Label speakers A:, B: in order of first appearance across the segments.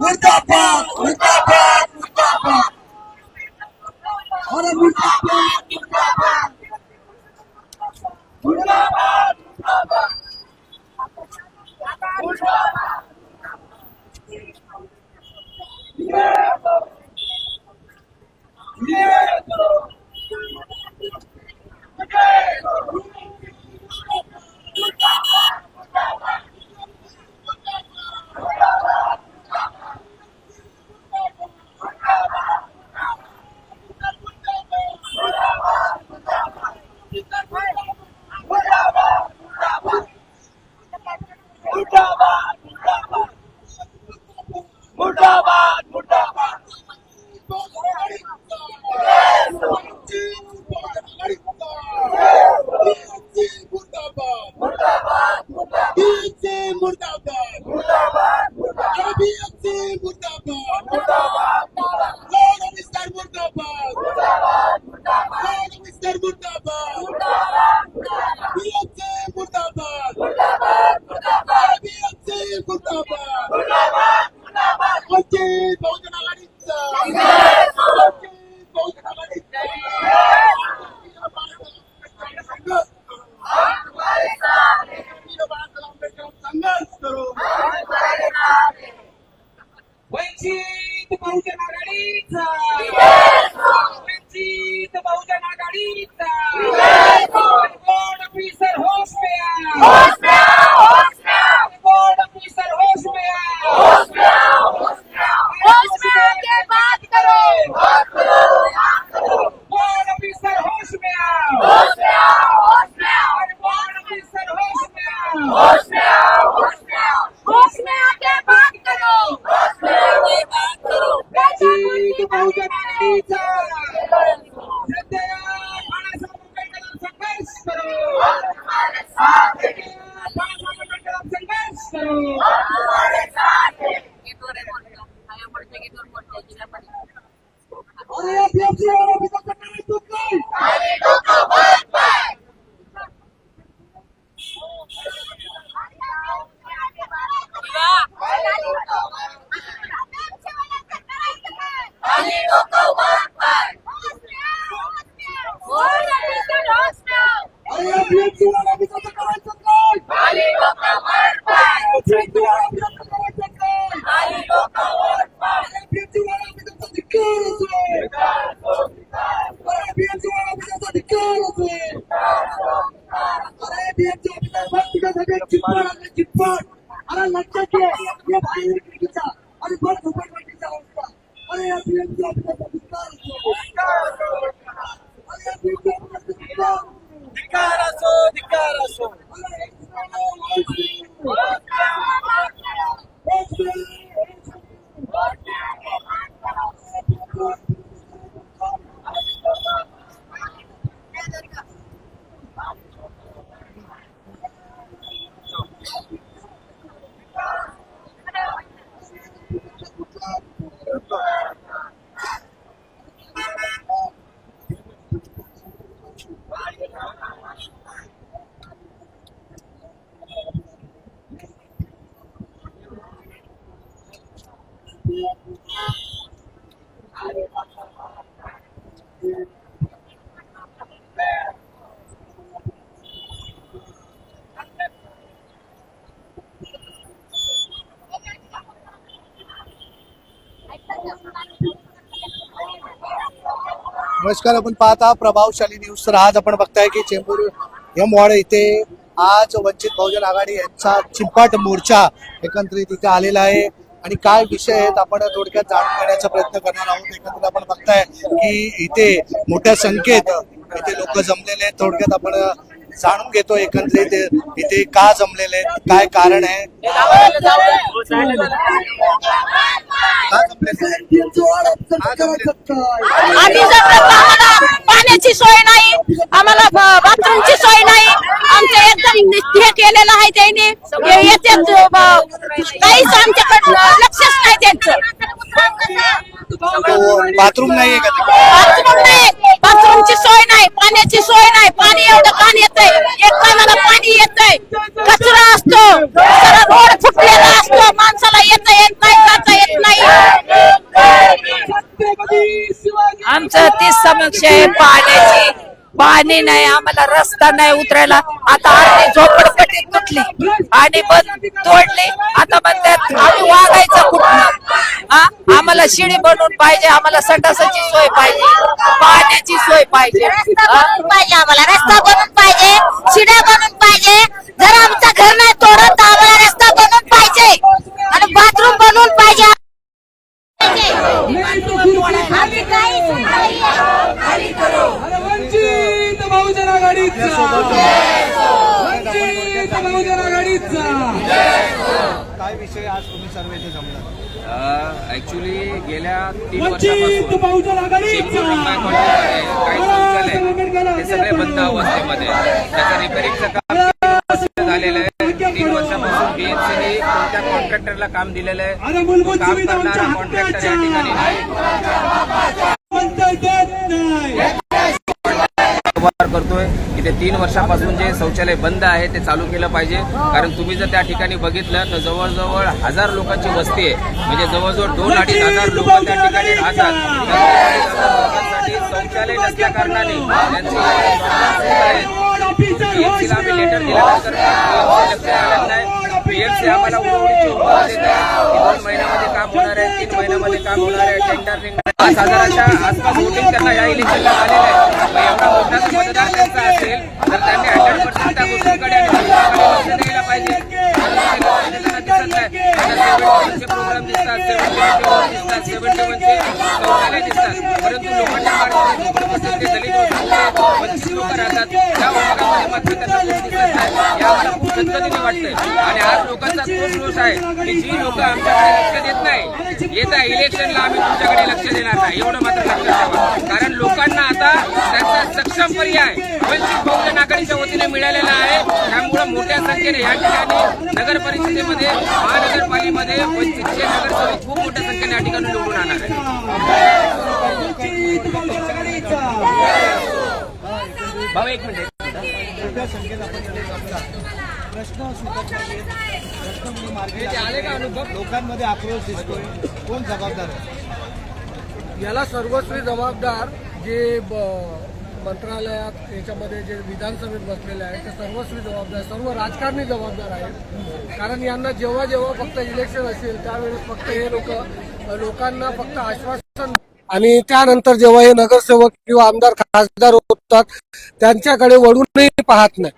A: মুর্দাবাদ মুর্দাবাদ মুর্দাবাদ আরে মুর্দাবাদ মুর্দাবাদ মুর্দাবাদ মুর্দাবাদ মুর্দাবাদ Yeah! वंचित
B: असो धिक्कार असो
C: नमस्कार आपण पाहता प्रभावशाली न्यूज. तर आज आपण बघताय की चेंबूर एम वॉर्ड इथे आज वंचित बहुजन आघाडी यांचा चिंपाट मोर्चा एकत्रित इथे आलेला आहे. आणि काय विषय आहेत आपण थोडक्यात जाणून घेण्याचा प्रयत्न करणार आहोत. एकत्रित आपण बघताय की इथे मोठ्या संख्येत इथे लोक जमलेले आहेत. थोडक्यात आपण जाणून घेतो एकत्रित इथे का जमलेले आहेत काय कारण आहे. का जमलेले आहेत?
D: पाण्याची सोय नाही. आम्हाला बाथरूमची सोय नाही. आमच्या एकदम हे केलेलं आहे त्यांनी. येते काहीच आमच्याकडे लक्षच नाही त्यांचं.
C: बाथरूम तिकडे?
D: बाथरूम नाही. बाथरूमची सोय नाही. पाण्याची सोय नाही. पाणी एवढं घाण येतंय. एक टायमाला पाणी येतंय. कचरा असतो. रोड फुटलेला असतो. माणसाला येता येत नाही.
E: आमचं तीच समक्ष आहे पाण्याची. पाणी नाही आम्हाला रस्ता नाही उतरायला. आता आम्ही झोपडपट्टी तुटली. आणि बंद तोडली. आता म्हणतात आम्ही वागायचं कुठनं? आम्हाला शिडी बनवून पाहिजे आम्हाला संडासाची सोय पाहिजे पाण्याची सोय पाहिजे.
D: रस्ता बनवून पाहिजे आम्हाला रस्ता बनवून पाहिजे शिड्या बनवून पाहिजे. जर आमचं घर नाही तोडत तर आम्हाला रस्ता बनवून पाहिजे आणि बाथरूम बनवून पाहिजे आम्ही काहीच नाही.
B: अरे वंचित बहुजन आघाडीचा. वंचित बहुजन आघाडीचा.
C: काय विषय आज तुम्ही सर्व इथे जमला
F: ऍक्च्युली गेल्या तीन
B: वंचित
F: वर्षापासून
B: बहुजन आघाडीचा.
F: निंबाळकर कॉलनीमध्ये काही शौचालय ते सगळे बंद अवस्थेमध्ये. आहे. त्याचं रिपेरिंगचं काम झालेलं आहे. तीन वर्षापासून बीएमसीने कोणत्या कॉन्ट्रॅक्टरला काम दिलेलं आहे? काम करणारा कॉन्ट्रॅक्टर या ठिकाणी नाही. करतोय की ते तीन वर्षापासून जे शौचालय बंद आहे ते चालू केलं पाहिजे. कारण तुम्ही जर त्या ठिकाणी बघितलं तर जवळजवळ हजार लोकांची वस्ती आहे. म्हणजे जवळजवळ दोन अडीच हजार लोक त्या ठिकाणी राहतात. शौचालय नसल्या कारणाने पीएमसी आम्हाला दोन महिन्यामध्ये काम होणार आहे तीन महिन्यामध्ये काम होणार आहे टेंडर पाच हजाराच्या आसपास वोटिंग त्यांना या इलेक्शनला आलेलं आहे. एवढा मोठा मतदार त्यांचा असेल तर त्यांनी हंड्रेड पर्सेंट त्या गोष्टीकडे आणि लोकांकडे लक्ष द्यायला पाहिजे आणि ते गोष्टी त्यांना दिसत नाही त्यांना 71 चे प्रोग्राम दिसतात दिसतात सेव्हन्टी वनचे शौचालय दिसतात. परंतु लोकांच्या मार्गामध्ये ते दलित वंचित लोक राहतात. त्या मात्र त्यांना दिसत नाही. या मला खूप वाटतंय. आणि आज लोकांचा तोच दोष आहे की जी लोक आमच्याकडे लक्ष देत नाही येत्या इलेक्शनला आम्ही तुमच्याकडे लक्ष देणार नाही. एवढं मात्र लक्षात ठेवा. कारण पर्याय वंचित बहुजन आघाडीच्या वतीने मिळालेला आहे. त्यामुळे मोठ्या संख्येने या ठिकाणी नगर परिषदेमध्ये महानगरपालिकेमध्ये वंचितचे नगरसेवक खूप मोठ्या संख्येने या ठिकाणी निवडून आणणार आहे भाऊ एक मिनिट.
C: मोठ्या संख्येत आपण इथे जमला प्रश्न सुटत. लोकांमध्ये आक्रोश दिसतोय. कोण जबाबदार आहे?
G: याला सर्वस्वी जबाबदार जे ब- मंत्रालयात याच्यामध्ये जे विधानसभेत बसलेले आहेत ते सर्वस्वी जबाबदार सर्व राजकारणी जबाबदार आहेत. कारण यांना जेव्हा जेव्हा फक्त इलेक्शन असेल त्यावेळेस फक्त हे लोक लोकांना फक्त आश्वासन आणि त्यानंतर जेव्हा हे नगरसेवक किंवा आमदार खासदार होतात त्यांच्याकडे वळूनही पाहत नाही.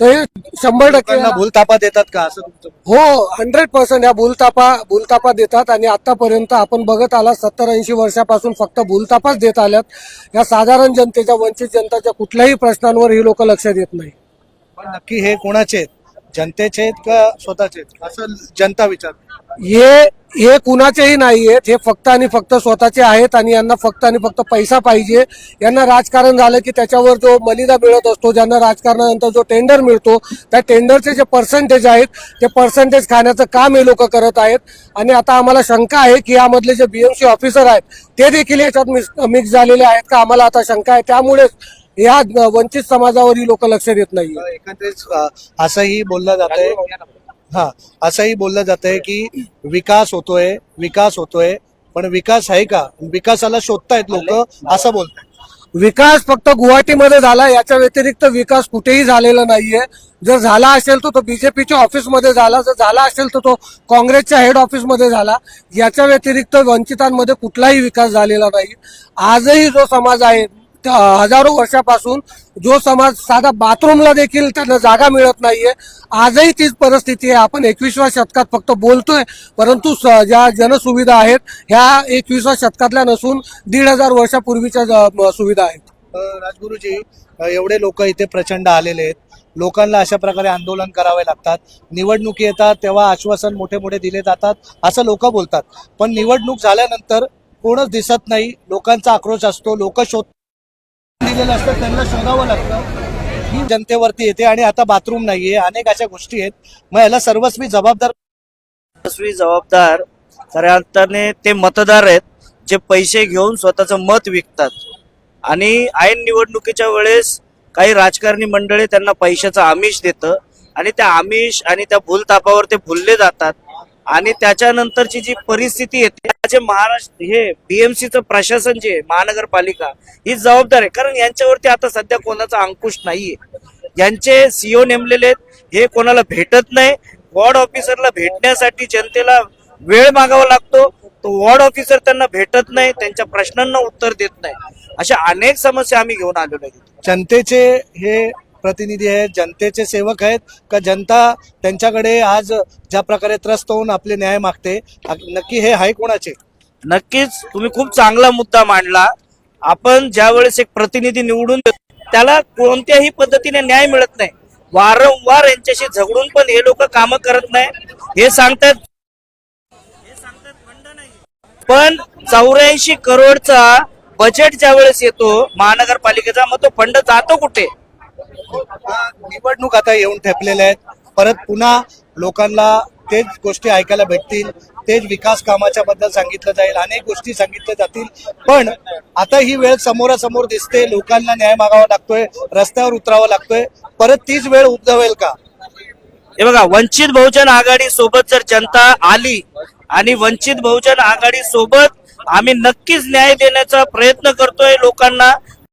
G: तर शंभर टक्के
C: लोकांना भूलतापा देतात का असं तुमचं
G: हो हंड्रेड पर्सेंट या भूलतापा भूलतापा देतात आणि आतापर्यंत आपण बघत आला सत्तर ऐंशी वर्षापासून फक्त भूलतापाच देत आल्यात. या साधारण जनतेच्या वंचित जनताच्या कुठल्याही प्रश्नांवर ही लोक लक्ष देत नाही.
C: पण नक्की हे कोणाचे आहेत? जनतेचे आहेत का स्वतःचे आहेत? असं जनता विचार
G: हे हे कुणाचेही नाही आहेत. हे फक्त आणि फक्त स्वतःचे आहेत आणि यांना फक्त आणि फक्त पैसा पाहिजे. यांना राजकारण झालं की त्याच्यावर जो मलिदा मिळत असतो ज्यांना राजकारणानंतर जो टेंडर मिळतो त्या टेंडरचे जे पर्सेंटेज आहेत ते पर्सेंटेज खाण्याचं काम हे लोक करत आहेत. आणि आता आम्हाला शंका आहे की यामधले जे बीएमसी ऑफिसर आहेत ते देखील याच्यात मिक्स झालेले आहेत का? आम्हाला आता शंका आहे. त्यामुळेच या वंचित समाजावर ही लोक लक्ष देत नाही
C: एकंदरीत असंही बोललं जात आहे हा असंही बोललं जात आहे की विकास होतोय विकास होतोय पण विकास आहे का? विकासाला शोधतायत लोक असं बोलतायत.
G: विकास फक्त गुवाहाटीमध्ये झाला याच्या व्यतिरिक्त विकास कुठेही झालेला नाहीये. जर झाला असेल तर तो बीजेपीच्या ऑफिसमध्ये झाला जर झाला असेल तर तो काँग्रेसच्या हेड ऑफिसमध्ये झाला. याच्या व्यतिरिक्त वंचितांमध्ये कुठलाही विकास झालेला नाही. आजही जो समाज आहे हजारो वर्षापासून जो समाज साधा बाथरूमला देखील त्यांना जागा मिळत नाहीये. आजही तीच परिस्थिती आहे. आपण एकविसव्या शतकात फक्त बोलतोय परंतु स- ज्या जनसुविधा आहेत ह्या एकविसव्या शतकातल्या नसून दीड हजार वर्षापूर्वीच्या ज- सुविधा आहेत.
C: राजगुरुजी एवढे लोक इथे प्रचंड आलेले आहेत. लोकांना अशा प्रकारे आंदोलन करावे लागतात. निवडणुकी येतात तेव्हा आश्वासन मोठे मोठे दिले जातात असं लोक बोलतात. पण निवडणूक झाल्यानंतर कोणच दिसत नाही. लोकांचा आक्रोश असतो लोक शोध दिलेलं असतं त्यांना शोधावं लागतं. ही जनतेवरती येते आणि आता बाथरूम नाहीये अनेक अशा गोष्टी आहेत. मग याला सर्वस्वी जबाबदार
H: सर्वस्वी जबाबदार खऱ्या अर्थाने ते मतदार आहेत जे पैसे घेऊन स्वतःचं मत विकतात. आणि ऐन निवडणुकीच्या वेळेस काही राजकारणी मंडळी त्यांना पैशाचं आमिष देतं आणि त्या आमिष आणि त्या भूलतापावर ते भुलले जातात. आणि त्याच्यानंतरची जी परिस्थिती आहे त्याचे महाराष्ट्र हे बीएमसीचं प्रशासन जे महानगरपालिका ही जबाबदार आहे. कारण यांच्यावरती आता सध्या कोणाचा अंकुश नाहीये. यांचे सीओ नेमलेले आहेत. हे कोणाला भेटत नाही. वॉर्ड ऑफिसरला भेटण्यासाठी जनतेला वेळ मागावा लागतो. तो वॉर्ड ऑफिसर त्यांना भेटत नाही त्यांच्या प्रश्नांना उत्तर देत नाही. अशा अनेक समस्या आम्ही घेऊन आलेलो आहे.
C: जनतेचे हे प्रतिनिधी आहेत जनतेचे सेवक आहेत का जनता त्यांच्याकडे आज ज्या प्रकारे त्रस्त होऊन आपले न्याय मागते नक्की हे आहे कोणाचे?
H: नक्कीच तुम्ही खूप चांगला मुद्दा मांडला. आपण ज्यावेळेस एक प्रतिनिधी निवडून देतो त्याला कोणत्याही पद्धतीने न्याय मिळत नाही. वारंवार यांच्याशी झगडून पण हे लोक कामं करत नाही. हे सांगतात पण चौऱ्याऐंशी करोडचा बजेट ज्यावेळेस येतो महानगरपालिकेचा मग तो फंड जातो कुठे?
C: निवडणूक आता येऊन ठेपलेल्या आहेत. परत पुन्हा लोकांना तेच गोष्टी ऐकायला भेटतील. तेच विकास कामाच्या बद्दल सांगितलं जाईल. अनेक गोष्टी सांगितल्या जातील. पण आता ही वेळ समोरासमोर दिसते. लोकांना न्याय मागावा लागतोय. रस्त्यावर उतरावा लागतोय. परत तीच वेळ उद्भवेल का?
H: हे बघा वंचित बहुजन आघाडी सोबत जर जनता आली आणि वंचित बहुजन आघाडी सोबत आम्ही नक्कीच न्याय देण्याचा प्रयत्न करतोय लोकांना